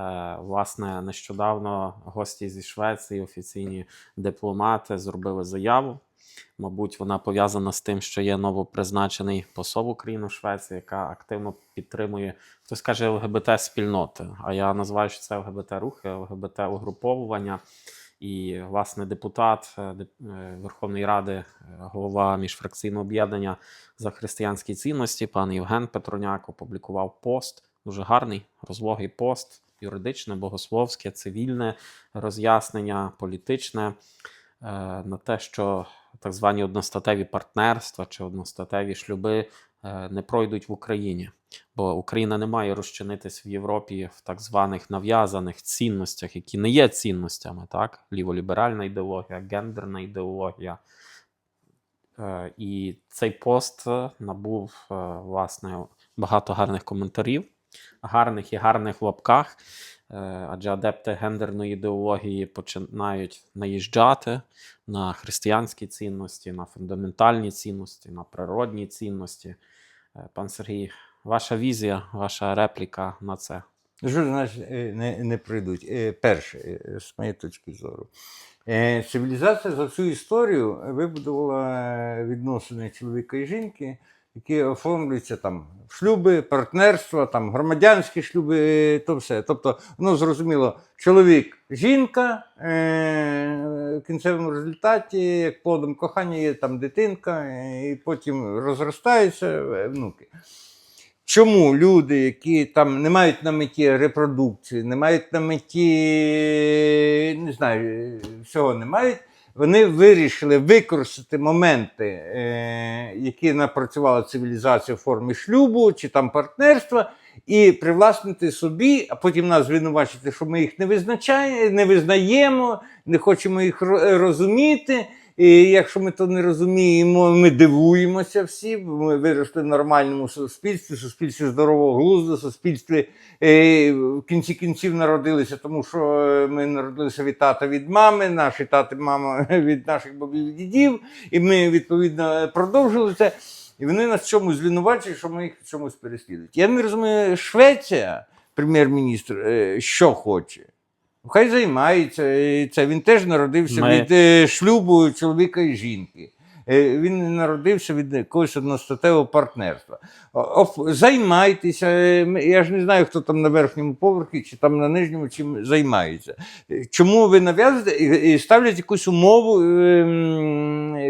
Е, Власне, нещодавно гості зі Швеції, офіційні дипломати, зробили заяву. Мабуть, вона пов'язана з тим, що є новопризначений посол України в Швеції, яка активно підтримує, хтось каже ЛГБТ спільноти. А я називаю, що це ЛГБТ рухи, ЛГБТ угруповування. І, власне, депутат е, е, Верховної Ради, голова міжфракційного об'єднання за християнські цінності, пан Євген Петроняк, опублікував пост, дуже гарний, розлогий пост, юридичне, богословське, цивільне роз'яснення, політичне е, на те, що так звані одностатеві партнерства чи одностатеві шлюби е, не пройдуть в Україні. Бо Україна не має розчинитись в Європі в так званих нав'язаних цінностях, які не є цінностями, так? Ліволіберальна ідеологія, гендерна ідеологія. Е, І цей пост набув власне багато гарних коментарів, гарних і гарних лапках. Е, Адже адепти гендерної ідеології починають наїжджати на християнські цінності, на фундаментальні цінності, на природні цінності. Е, Пан Сергій, ваша візія, ваша репліка на це. Значить е, не, не прийдуть? Перше, з моєї точки зору, цивілізація за всю історію вибудувала відносини чоловіка і жінки, які оформлюються там шлюби, партнерства, там громадянські шлюби, е, то все. Тобто, ну зрозуміло, чоловік, жінка е, в кінцевому результаті, як плодом кохання, є там дитинка, е, і потім розростаються е, внуки. Чому люди, які там не мають на меті репродукції, не мають на меті, не знаю, всього не мають, вони вирішили використати моменти, е, які напрацювала цивілізація в формі шлюбу чи там партнерства, і привласнити собі, а потім нас звинувачити, що ми їх не визначаємо, не визнаємо, не хочемо їх розуміти. І якщо ми то не розуміємо, ми дивуємося всі, ми виросли в нормальному суспільстві, суспільстві здорового глузду, суспільстві е, в кінці кінців народилися, тому що е, ми народилися від тата від мами, наші тати, мама від наших бабів і дідів, і ми відповідно продовжили це. І вони нас в чомусь звинувачують, що ми їх в чомусь переслідують. Я не розумію, Швеція, прем'єр-міністр, е, що хоче. Хай займається. Це він теж народився Ми- від е, шлюбу чоловіка і жінки. Е, Він народився від якогось одностатевого партнерства. Займайтеся. е, Я ж не знаю, хто там на верхньому поверхі чи там на нижньому чим займається. Чому ви нав'язуєте і ставлять якусь умову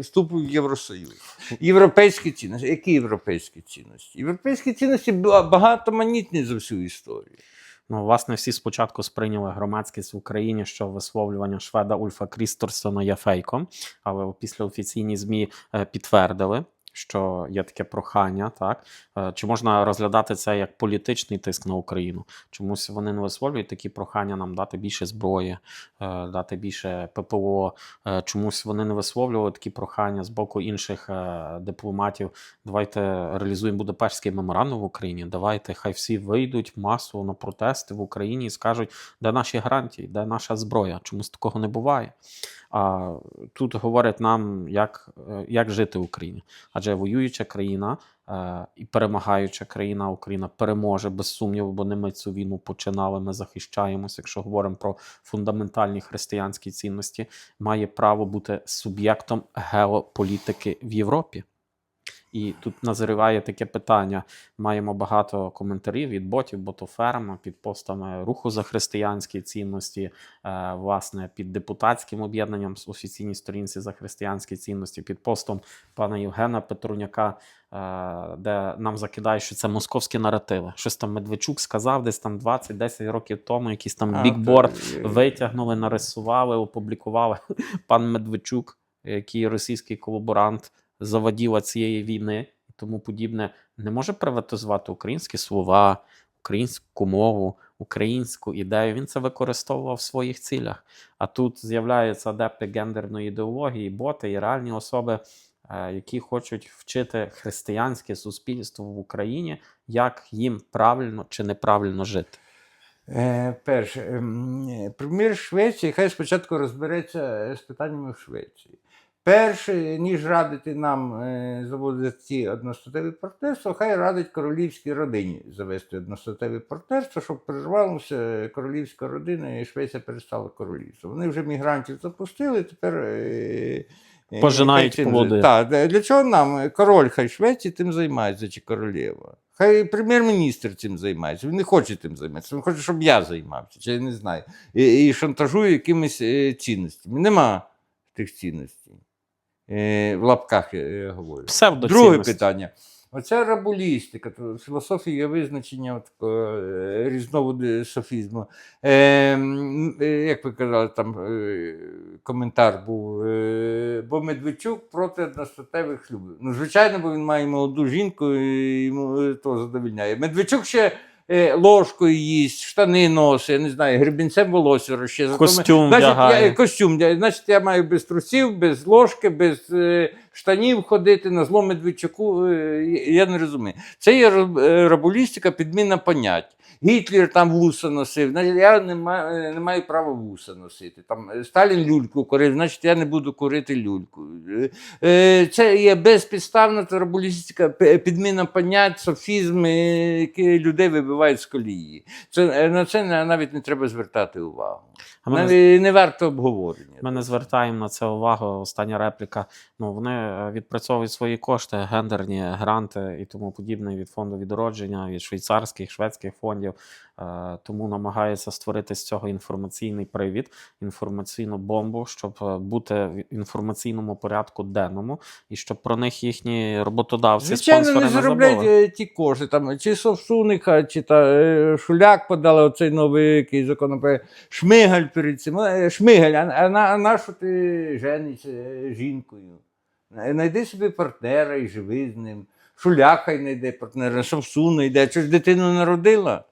вступу в Євросоюз? Європейські цінності. Які європейські цінності? Європейські цінності багатоманітні за всю історію. Ну, власне, всі спочатку сприйняли громадськість в Україні, що висловлювання шведа Ульфа Крісторсона є фейком, але після офіційні ЗМІ е, підтвердили. Що є таке прохання, так Е, чи можна розглядати це як політичний тиск на Україну? Чомусь вони не висловлюють такі прохання нам дати більше зброї, е, дати більше ППО. Е, Чомусь вони не висловлювали такі прохання з боку інших дипломатів. Давайте реалізуємо Будапештський меморандум в Україні. Давайте хай всі вийдуть масово на протести в Україні і скажуть, де наші гарантії, де наша зброя. Чомусь такого не буває. А тут говорять нам, як, е, як жити в Україні. Адже воююча країна е, і перемагаюча країна, Україна переможе без сумніву, бо не ми цю війну починали. Ми захищаємося. Якщо говоримо про фундаментальні християнські цінності, має право бути суб'єктом геополітики в Європі. І тут назріває таке питання. Маємо багато коментарів від ботів, ботоферм під постами руху за християнські цінності, е, власне, під депутатським об'єднанням з офіційній сторінці за християнські цінності, під постом пана Євгена Петруняка, е, де нам закидають, що це московські наративи. Щось там Медведчук сказав десь там 20-10 років тому, якийсь там бікборд витягнули, нарисували, опублікували. Пан Медведчук, який російський колаборант, заводіла цієї війни і тому подібне, не може приватизувати українські слова, українську мову, українську ідею. Він це використовував в своїх цілях. А тут з'являються адепти гендерної ідеології, боти і реальні особи, е, які хочуть вчити християнське суспільство в Україні, як їм правильно чи неправильно жити. Е, перше, ем, прем'єр Швеції хай спочатку розбереться з питаннями в Швеції. Перше, ніж радити нам е, заводити ці одностатеві партнерства, хай радить королівській родині завести одностатеві партнерства, щоб перервалося королівська родина і Швеція перестала королівство. Вони вже мігрантів запустили, тепер. е, е, Пожинають плоди. Так, для- чого нам король хай Швеції тим займається чи королева? Хай прем'єр-міністр цим займається. Він не хоче тим займатися. Він хоче, щоб я займався, чи я не знаю. І, і шантажує якимись цінностями. Нема тих цінностей. Е, в лапках я, я говорю. Друге питання. Оця рабулістика, то філософія визначення от такого е, різновиду софізму. Е, е, як ви казали, там е, коментар був, е, бо Медведчук проти одностатевих шлюбів. Ну, звичайно, бо він має молоду жінку і йому е, то задовільняє. Медведчук ще е, ложкою їсть, штани носить, я не знаю, гребінцем волосся розчесує. Костюм Значить, я, костюм, значить, я маю без трусів, без ложки, без е, штанів ходити на зло Медведчуку. Е, я не розумію. Це є раб- е, рабулістика, підміна понять. Гітлер там вуса носив, значить, я не маю, е, не маю права вуса носити. Там, Сталін люльку курив, значить я не буду курити люльку. Це є безпідставна та рабулістика, підміна понять, софізм, які людей вибивають з колії. Це, на це навіть не треба звертати увагу. А мене не варто обговорення. Ми не звертаємо на це увагу. Остання репліка. Ну вони відпрацьовують свої кошти, гендерні гранти і тому подібне від фонду відродження, від швейцарських, шведських фондів. Е, Тому намагаються створити з цього інформаційний привід, інформаційну бомбу, щоб е, бути в інформаційному порядку денному, і щоб про них їхні роботодавці, Звичайно, спонсори не заробляють е, ті кошти. Там, чи Совсуника, чи та, Шуляк подали оцей новий який законопроект. Шмигаль перед цим. Шмигаль, а, на- а на що ти женишся е, жінкою? Е, Найди собі партнера і живи з ним. Шуляк хай знайде партнера, Совсун йде. Чи ж дитину народила?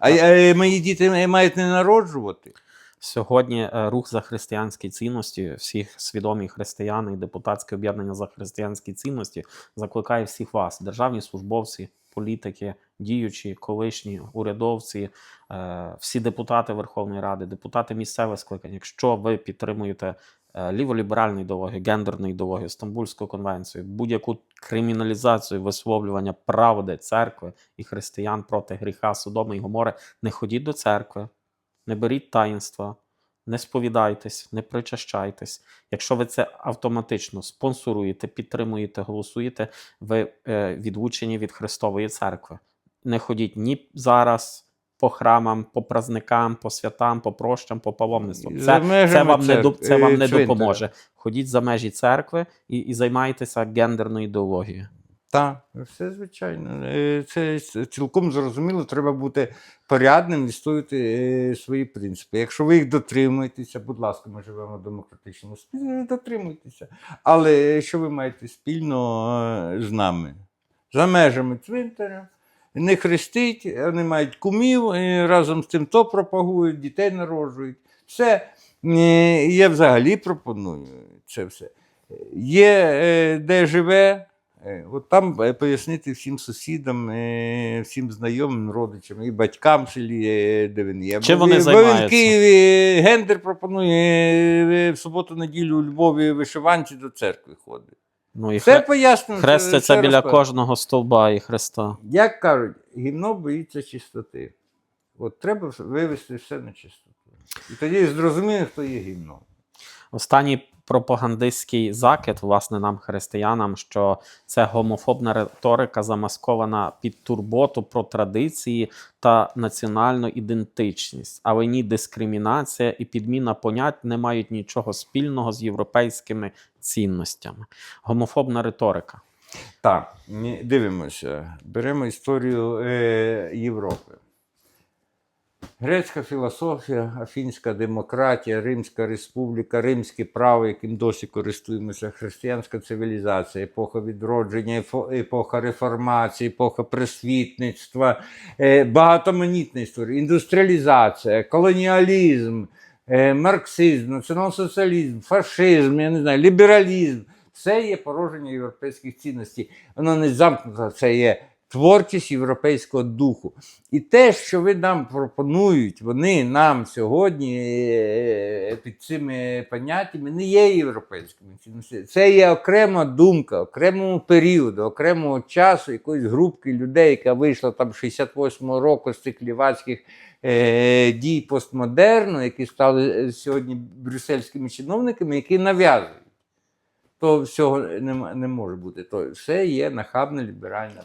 А, а мої діти мають не народжувати. Сьогодні е, рух за християнські цінності, всіх свідомі християни і депутатське об'єднання за християнські цінності закликає всіх вас, державні службовці, політики, діючі, колишні урядовці, е, всі депутати Верховної Ради, депутати місцевих скликань. Якщо ви підтримуєте е, ліволіберальну ідеологію, гендерну ідеологію, Стамбульську конвенцію, будь-яку криміналізацію висловлювання правди церкви і християн проти гріха Содоми і Гомори, не ходіть до церкви, не беріть таїнства, не сповідайтесь, не причащайтесь. Якщо ви це автоматично спонсоруєте, підтримуєте, голосуєте, ви е, відлучені від Христової церкви. Не ходіть ні зараз по храмам, по праздникам, по святам, по прощам, по паломництву. Це, це вам не, це вам не допоможе. Ходіть за межі церкви і, і займайтеся гендерною ідеологією. Так, все звичайно. Е, Це цілком зрозуміло, треба бути порядним, відстоювати е, свої принципи. Якщо ви їх дотримуєтеся, будь ласка, ми живемо в демократичному світі, дотримуйтеся. Але що ви маєте спільно е, з нами? За межами цвинтаря. Не хрестить, вони мають кумів, е, разом з тим то пропагують, дітей народжують. Все. Е, Я взагалі пропоную це все. Є е, де живе, Е, От там пояснити всім сусідам, всім знайомим, родичам і батькам в селі, де він є. Чим вони він- бо він в Києві гендер пропонує в суботу-неділю у Львові вишиванці до церкви ходить. Ну і Все хре... пояснено. хреститься все біля кожного стовба і хреста. Як кажуть, гімно боїться чистоти. От треба вивести все на чистоту. І тоді зрозуміє, хто є гімно. Останній пропагандистський закид, власне, нам, християнам, що це гомофобна риторика, замаскована під турботу про традиції та національну ідентичність. Але ні, дискримінація і підміна понять не мають нічого спільного з європейськими цінностями. Гомофобна риторика. Так, дивимося. Беремо історію е, Європи. Грецька філософія, афінська демократія, Римська республіка, римське право, яким досі користуємося, християнська цивілізація, епоха відродження, епоха реформації, епоха просвітництва, е, багатоманітна історія, індустріалізація, колоніалізм, е, марксизм, націонал-соціалізм, фашизм, я не знаю, лібералізм. Це є пороження європейських цінностей. Воно не замкнуто, це є творчість європейського духу. І те, що ви нам пропонують, вони нам сьогодні е, під цими поняттями не є європейськими. Це є окрема думка, окремого періоду, окремого часу якоїсь групки людей, яка вийшла там 68-го року з цих лівацьких е, дій постмодерну, які стали е, сьогодні брюссельськими чиновниками, які нав'язують. То всього не, не може бути. То все є нахабна ліберальна.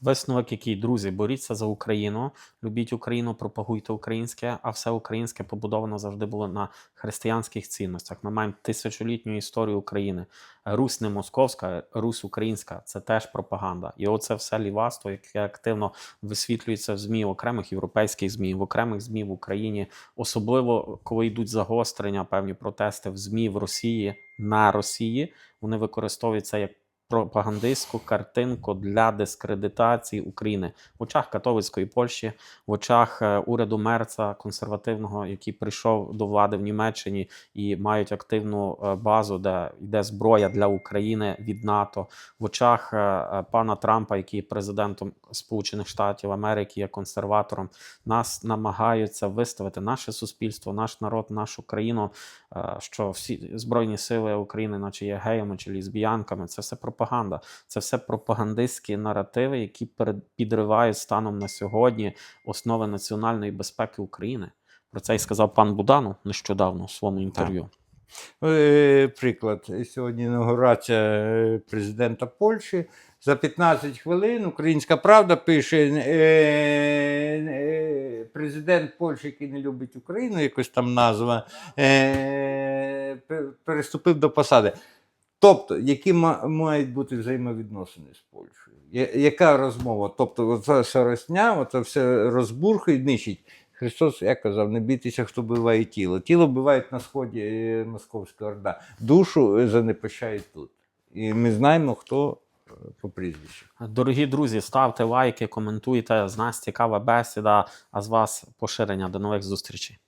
Висновок, який, друзі, боріться за Україну, любіть Україну, пропагуйте українське, а все українське побудовано завжди було на християнських цінностях. Ми маємо тисячолітню історію України. Русь не московська, Русь українська це теж пропаганда. І оце все ліваство, яке активно висвітлюється в ЗМІ, окремих європейських ЗМІ, в окремих ЗМІ в Україні, особливо коли йдуть загострення, певні протести в ЗМІ в Росії на Росії. Вони використовують це як пропагандистську картинку для дискредитації України в очах католицької Польщі, в очах е, уряду Мерца консервативного, який прийшов до влади в Німеччині і мають активну е, базу, де йде зброя для України від НАТО, в очах е, пана Трампа, який президентом Сполучених Штатів Америки, є консерватором. Нас намагаються виставити наше суспільство, наш народ, нашу країну, що всі збройні сили України, наче є геями чи лесбіянками, це все пропаганда. Це все пропагандистські наративи, які підривають станом на сьогодні основи національної безпеки України. Про це й сказав пан Буданов нещодавно в своєму інтерв'ю. Е, Приклад. Сьогодні інаугурація е, президента Польщі. За 15 хвилин Українська Правда пише: е, президент Польщі, який не любить Україну, якось там назва, переступив до посади. Тобто, які ма- мають бути взаємовідносини з Польщею? Я- Яка розмова? Тобто, оця шаросня, оце все розбурхує, нищить. Христос, як казав, не бійтеся, хто биває тіло. Тіло бивають на сході е, Московська Орда. Душу е, занепащають тут. І ми знаємо, хто е, по прізвищу. Дорогі друзі, ставте лайки, коментуйте. З нас цікава бесіда, а з вас поширення. До нових зустрічей.